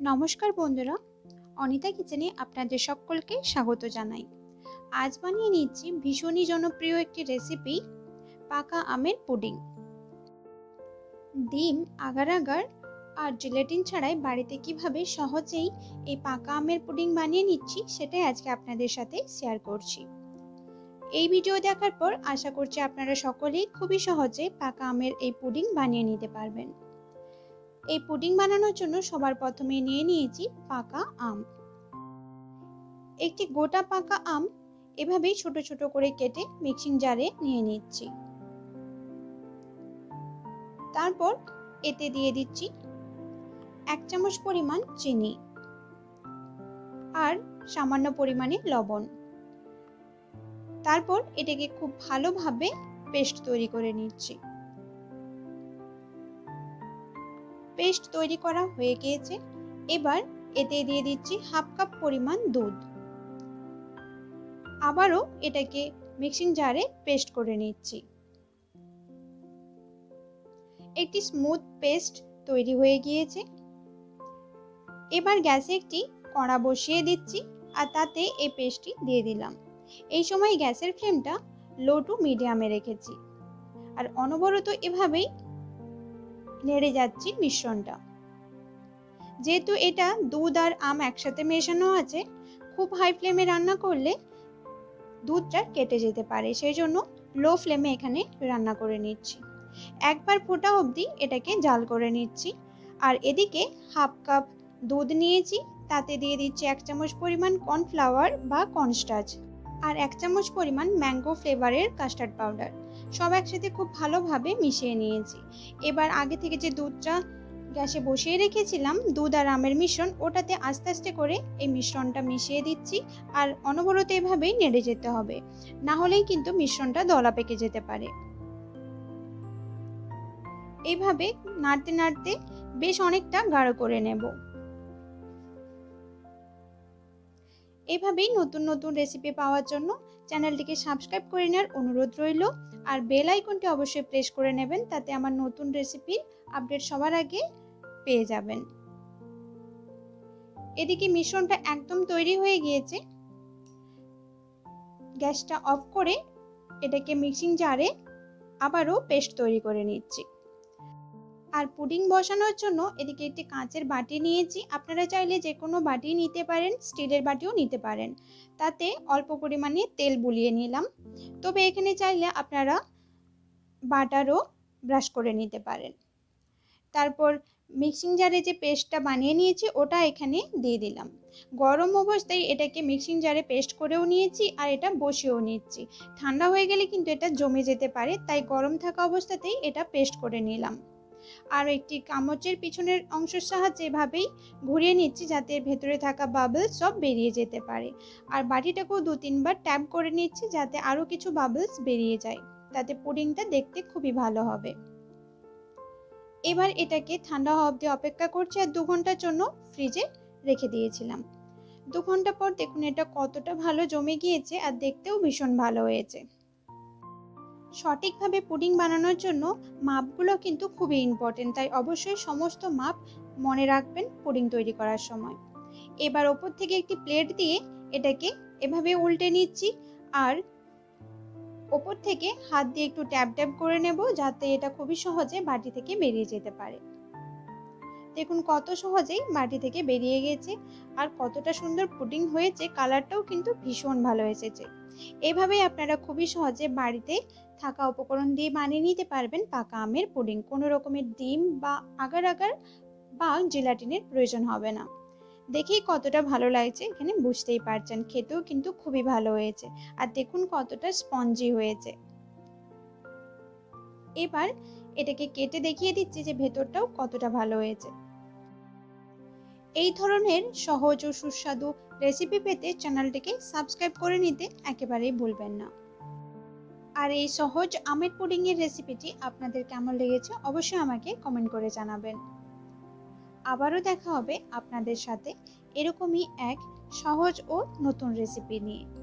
নমস্কার বন্ধুরা, অনিতা কিচেনে আপনাদের সকলকে স্বাগত জানাই। আজ বানিয়ে নিচ্ছি ভীষণই জনপ্রিয় একটি রেসিপি পাকা আমের পুডিং। ডিম আগার আগার আর জিলেটিন ছাড়াই বাড়িতে কীভাবে সহজেই এই পাকা আমের পুডিং বানিয়ে নিচ্ছি, সেটাই আজকে আপনাদের সাথে শেয়ার করছি। এই ভিডিও দেখার পর আশা করছি আপনারা সকলেই খুবই সহজে পাকা আমের এই পুডিং বানিয়ে নিতে পারবেন। এই পুডিং বানানোর জন্য সবার প্রথমে নিয়ে নিয়েছি পাকা আম। একটি গোটা পাকা আম এভাবেই ছোট ছোট করে কেটে মিক্সিং জারে নিয়ে নিচ্ছি। তারপর এতে দিয়ে দিচ্ছি এক চামচ পরিমাণ চিনি আর সামান্য পরিমাণে লবণ। তারপর এটাকে খুব ভালোভাবে পেস্ট তৈরি করে নিচ্ছি। পেস্ট তৈরি করা হয়ে গিয়েছে। এবার এতে দিয়ে দিচ্ছি হাফ কাপ পরিমাণ দুধ। আবারও এটাকে মিক্সিং জারে পেস্ট করে নিচ্ছি। একটি স্মুথ পেস্ট তৈরি হয়ে গিয়েছে। এবার গ্যাসে একটি কড়া বসিয়ে দিচ্ছি আর তাতে এই পেস্টটি দিয়ে দিলাম। এই সময় গ্যাসের ফ্লেমটা লো টু মিডিয়ামে রেখেছি। আর অনবরত এভাবেই নেড়ে যাচ্ছি মিশ্রণটা। যেহেতু এটা দুধ আর আম একসাথে মেশানো আছে, খুব হাই ফ্লেমে রান্না করলে দুধটা কেটে যেতে পারে। সেই জন্য লো ফ্লেমে এখানে রান্না করে নিচ্ছি। একবার ফোটা অবধি এটাকে জাল করে নিচ্ছি। আর এদিকে হাফ কাপ দুধ নিয়েছি, তাতে দিয়ে দিচ্ছি এক চামচ পরিমাণ কর্নফ্লাওয়ার বা কর্নস্টাচ আর এক চামচ পরিমাণ ম্যাঙ্গো ফ্লেভারের কাস্টার্ড পাউডার সব একসাথে খুব ভালোভাবে মিশিয়ে নিয়েছি। এবার আগে থেকে যে দুধটা গ্যাসে বসিয়ে রেখেছিলাম, দুধ আর আমের মিশ্রণ, ওটাতে আস্তে আস্তে করে এই মিশ্রণটা মিশিয়ে দিচ্ছি আর অনবরত এভাবেই নেড়ে যেতে হবে। না হলেই কিন্তু মিশ্রণটা দলা পেকে যেতে পারে। এইভাবে নাড়তে নাড়তে বেশ অনেকটা গাঢ় করে নেব। এভাবেই নতুন নতুন রেসিপি পাওয়ার জন্য চ্যানেলটিকে সাবস্ক্রাইব করে নেওয়ার অনুরোধ রইল। আর বেল আইকনটি অবশ্যই প্রেস করে নেবেন, তাতে আমার নতুন রেসিপির আপডেট সবার আগে পেয়ে যাবেন। এদিকে মিশ্রণটা একদম তৈরি হয়ে গিয়েছে। গ্যাসটা অফ করে এটাকে মিক্সিং জারে আবারও পেস্ট তৈরি করে নিচ্ছি। আর পুডিং বসানোর জন্য এদিকে একটি কাঁচের বাটি নিয়েছি। আপনারা চাইলে যে কোনো বাটি নিতে পারেন, স্টিলের বাটিও নিতে পারেন। তাতে অল্প পরিমাণে তেল বুলিয়ে নিলাম। তবে এখানে চাইলে আপনারা বাটারও ব্রাশ করে নিতে পারেন। তারপর মিক্সিং জারে যে পেস্টটা বানিয়ে নিয়েছি, ওটা এখানে দিয়ে দিলাম। গরম অবস্থায় এটাকে মিক্সিং জারে পেস্ট করেও নিয়েছি আর এটা বসিয়েও নিচ্ছি। ঠান্ডা হয়ে গেলে কিন্তু এটা জমে যেতে পারে, তাই গরম থাকা অবস্থাতেই এটা পেস্ট করে নিলাম। আর একটি কামচের পিছনের অংশের সাহায্যে এভাবেই ঘুরিয়ে নিচ্ছি যাতে ভেতরে থাকা বাবলস সব বেরিয়ে যেতে পারে। আর বাটিটাকেও দু তিনবার ট্যাপ করে নিচ্ছি যাতে আরও কিছু বাবলস বেরিয়ে যায়। তাতে পুডিংটা দেখতে খুবই ভালো হবে। এবার এটাকে ঠান্ডা হওয়া অবধি অপেক্ষা করছি আর দু ঘণ্টার জন্য ফ্রিজে রেখে দিয়েছিলাম। দু ঘণ্টা পর দেখুন এটা কতটা ভালো জমে গিয়েছে আর দেখতেও ভীষণ ভালো হয়েছে। সঠিকভাবে পুডিং বানানোর জন্য মাপগুলো কিন্তু খুবই ইম্পর্টেন্ট তাই অবশ্যই সমস্ত মাপ মনে রাখবেন পুডিং তৈরি করার সময়। এবার ওপর থেকে একটি প্লেট দিয়ে এটাকে এভাবে উল্টে নিচ্ছি আর ওপর থেকে হাত দিয়ে একটু ট্যাপ ট্যাপ করে নেব যাতে এটা খুবই সহজে বাটি থেকে বেরিয়ে যেতে পারে। দেখুন কত সহজেই মাটি থেকে বেরিয়ে গেছে আর কতটা সুন্দর পুডিং হয়েছে, কালারটাও কিন্তু ভীষণ ভালো এসেছে। এভাবেই আপনারা খুবই সহজে বাড়িতে থাকা উপকরণ দিয়ে বানিয়ে নিতে পারবেন পাকা আমের পুডিং। কোনো রকমের ডিম বা আগার আগার বা জেলাটিনের প্রয়োজন হবে না। দেখেই কতটা ভালো লাগছে, এখানে বুঝতেই পারছেন। খেতেও কিন্তু খুবই ভালো হয়েছে। আর দেখুন কতটা স্পঞ্জি হয়েছে। এবার এটাকে কেটে দেখিয়ে দিচ্ছি যে ভেতরটাও কতটা ভালো হয়েছে। এই ধরনের সহজ ও সুস্বাদু রেসিপি পেতে চ্যানেলটিকে সাবস্ক্রাইব করে নিতে একেবারেই ভুলবেন না। আর এই সহজ আমের পুডিংয়ের রেসিপিটি আপনাদের কেমন লেগেছে অবশ্যই আমাকে কমেন্ট করে জানাবেন। আবারও দেখা হবে আপনাদের সাথে এরকমই এক সহজ ও নতুন রেসিপি নিয়ে।